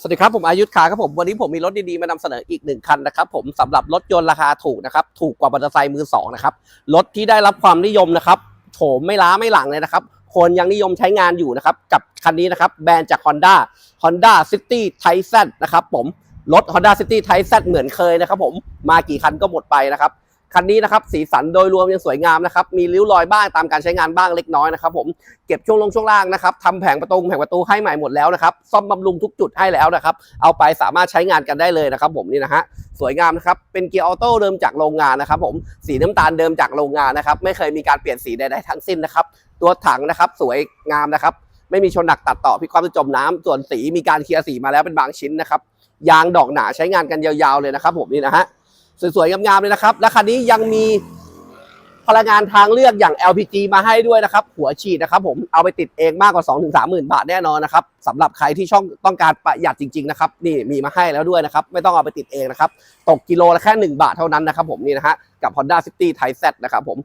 สวัสดีครับผมอายุทธขาครับผมวันนี้ผมมีรถดีๆมานำเสนออีกหนึ่งคันนะครับผมสำหรับรถยนต์ราคาถูกนะครับถูกกว่ามอเตอร์ไซค์มือสองนะครับรถที่ได้รับความนิยมนะครับโฉมไม่ล้าไม่หลังเลยนะครับคนยังนิยมใช้งานอยู่นะครับกับคันนี้นะครับแบรนด์จาก Honda Honda City Type Z นะครับผมรถ Honda City Type Z เหมือนเคยนะครับผมมากี่คันก็หมดไปนะครับ คันนี้นะครับสีสันโดยรวมยังสวยงามนะครับมีริ้วรอยบ้างตามการใช้งานบ้างเล็กน้อยนะครับผมเก็บช่วงลงช่วงล่างนะครับทำแผงประตูแผงประตูให้ใหม่หมดแล้วนะครับซ่อมบำรุงทุกจุดให้แล้วนะครับเอาไปสามารถใช้งานกันได้เลยนะครับผมนี่นะฮะสวยงามนะครับเป็นเกียร์ออโต้เดิมจากโรงงานนะครับผมสีน้ำตาลเดิมจากโรงงานนะครับไม่เคยมีการเปลี่ยนสีใดๆทั้งสิ้นนะครับตัวถังนะครับสวยงามนะครับไม่มีชนหนักตัดต่อพิกความจมน้ำส่วนสีมีการเคลียร์สีมาแล้วเป็นบางชิ้นนะครับยางดอกหนาใช้งานกันยาวๆเลยนะครับผมนี่นะฮะ สวยๆงามๆเลยนะครับ และคันนี้ยังมีพลังงานทางเลือกอย่าง LPG มาให้ด้วยนะครับ หัวฉีดนะครับผมเอาไปติดเองมากกว่า 2 3 0 0 0 0บาทแน่นอนนะครับสำหรับใครที่ช่องต้องการประหยัดจริง ๆ นะครับ นี่มีมาให้แล้วด้วยนะครับ ไม่ต้องเอาไปติดเองนะครับ ตกกิโลละแค่ 1 บาทเท่านั้นนะครับผมนี่นะฮะกับ Honda City Type Z นะครับผม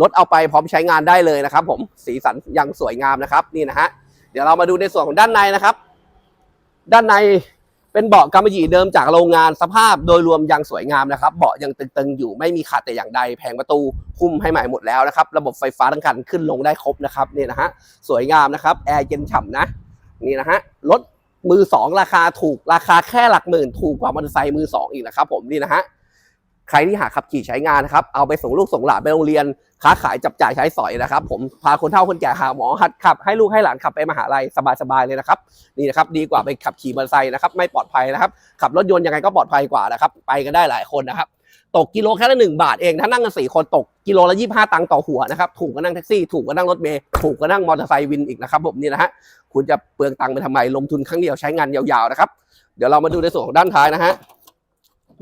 รถเอาไปพร้อมใช้งานได้เลยนะครับ ผมสีสันยังสวยงามนะครับนี่นะฮะเดี๋ยวเรามาดูในส่วนของด้านในนะครับ ด้านใน เป็นเบาะกำมะหยี่เดิมจากโรงงานสภาพโดยรวมยังสวยงามนะครับเบาะยังตึงๆอยู่ไม่มีขาดแต่อย่างใดแผงประตูคุมให้ใหม่หมดแล้วนะครับ ระบบไฟฟ้าทั้งคันขึ้นลงได้ครบนะครับนี่นะฮะสวยงามนะครับแอร์เย็นฉ่ำนะนี่นะฮะรถมือสองราคาถูกราคาแค่หลักหมื่นถูกกว่ามอเตอร์ไซค์มือสองอีกนะครับผมนี่นะฮะ ใครที่หาขับขี่ใช้งานนะครับ เอาไปส่งลูกส่งหลานไปโรงเรียน ค้าขายจับจ่ายใช้สอยนะครับ ผมพาคนเฒ่าคนแก่หาหมอหัดขับ ให้ลูกให้หลานขับไปมหาลัยสบายๆเลยนะครับนี่นะครับดีกว่าไปขับขี่มอเตอร์ไซค์นะครับไม่ปลอดภัยนะครับ ขับรถยนต์ยังไงก็ปลอดภัยกว่านะครับไปกันได้หลายคนนะครับตกกิโลแค่ละหนึ่งบาทเอง ถ้านั่งกันสี่คนตกกิโลละยี่ห้าตังค์ต่อหัวนะครับ ถูกก็นั่งแท็กซี่ ถูกก็นั่งรถเมล์ถูกก็นั่งมอเตอร์ไซค์วินอีกนะครับผมนี่นะฮะ คุณจะเปลืองตังค์ไปทำไม ลงทุนครั้งเดียวใช้งานยาวๆนะครับ เดี๋ยวเรามาดูในส่วนของด้านท้ายนะฮะ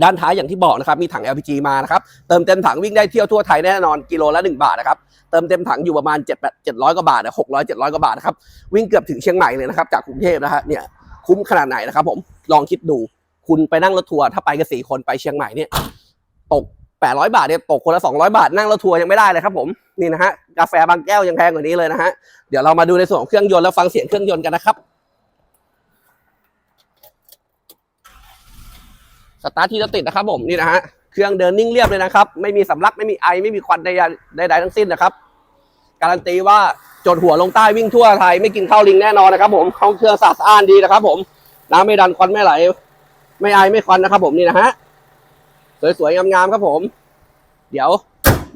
ด้านท้ายอย่างที่บอกนะครับมีถัง LPG มานะครับเติมเต็มถังวิ่งได้เที่ยวทั่วไทยแน่นอนกิโลละ 1 บาทนะครับเติมเต็มถังอยู่ประมาณ 7 700กว่าบาทหกร้อยเจ็ดร้อยกว่าบาทนะครับวิ่งเกือบถึงเชียงใหม่เลยนะครับจากกรุงเทพนะฮะเนี่ยคุ้มขนาดไหนนะครับผมลองคิดดูคุณไปนั่งรถทัวร์ถ้าไปกันสี่คนไปเชียงใหม่เนี่ยตก800 บาทเนี่ยตกคนละ 200 บาทนั่งรถทัวร์ยังไม่ได้เลยครับผมนี่นะฮะกาแฟบางแก้วยังแพงกว่านี้เลยนะฮะเดี๋ยวเรามาดูในส่วนของเครื่องยนต์แล้วฟังเสียงเครื่องยนต์กันนะครับ สตาร์ทที่จะติดนะครับผมนี่นะฮะเครื่องเดินนิ่งเรียบเลยนะครับ ไม่มีสำลักไม่มีไอไม่มีควันใดๆทั้งสิ้นนะครับ การันตีว่าจดหัวลงใต้วิ่งทั่วไทยไม่กินข้าวลิงแน่นอนนะครับ ผมห้องเครื่องสะอาดดีนะครับ ผมน้ำไม่ดันควันไม่ไหล ไม่ไอไม่ควันนะครับ ผมนี่นะฮะสวยๆงามๆครับผม เดี๋ยว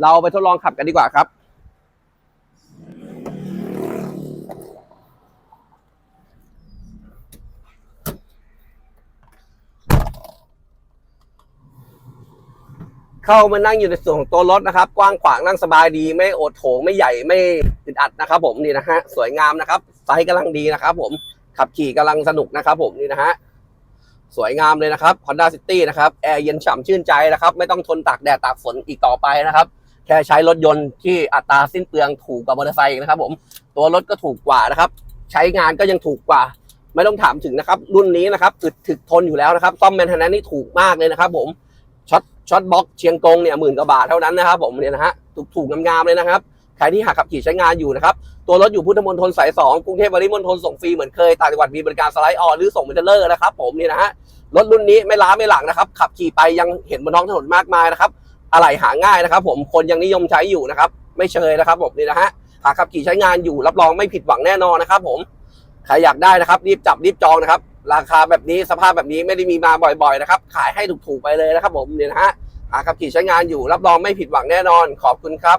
เราไปทดลองขับกันดีกว่าครับ เข้ามานั่งอยู่ในส่วนของตัวรถนะครับ กว้างขวางนั่งสบายดี ไม่โอดโถงไม่ใหญ่ไม่อึดอัดนะครับ ผมนี่นะฮะสวยงามนะครับไซส์กำลังดีนะครับ ผมขับขี่กำลังสนุกนะครับ ผมนี่นะฮะสวยงามเลยนะครับ Honda City นะครับแอร์เย็นฉ่ำชื่นใจนะครับ ไม่ต้องทนตากแดดตากฝนอีกต่อไปนะครับ แค่ใช้รถยนต์ที่อัตราสิ้นเปลืองถูกกว่ามอเตอร์ไซค์นะครับ ผม ตัวรถก็ถูกกว่านะครับ ใช้งานก็ยังถูกกว่า ไม่ต้องถามถึงนะครับ รุ่นนี้นะครับอึดถึกทนอยู่แล้วนะครับซ่อมแมนเทนแนนนี่ถูกมากเลยนะครับ ผม ช็อตบล็อกเชียงกงเนี่ยหมื่นกว่าบาทเท่านั้นนะครับผมเนี่ยนะฮะถูกถูกงามๆเลยนะครับใครที่หาขับขี่ใช้งานอยู่นะครับ ตัวรถอยู่พุทธมณฑลสายสองกรุงเทพปริมณฑลส่งฟรีเหมือนเคย ต่างจังหวัดมีบริการสไลด์ออนหรือส่งเมนเทอร์นะครับผมเนี่ยนะฮะรถรุ่นนี้ไม่ล้าไม่หลังนะครับ ขับขี่ไปยังเห็นบนท้องถนนมากมายนะครับอะไหล่หาง่ายนะครับผมคนยังนิยมใช้อยู่นะครับ ไม่เชยนะครับผมนี่นะฮะหากขับขี่ใช้งานอยู่รับรองไม่ผิดหวังแน่นอนนะครับ ผมใครอยากได้นะครับ รีบจับรีบจองนะครับ ราคาแบบนี้สภาพแบบนี้ไม่ได้มีมาบ่อยๆนะครับ ขายให้ถูกๆไปเลยนะครับผมเนี่ยนะฮะหาขับขี่ใช้งานอยู่รับรองไม่ผิดหวังแน่นอนขอบคุณครับ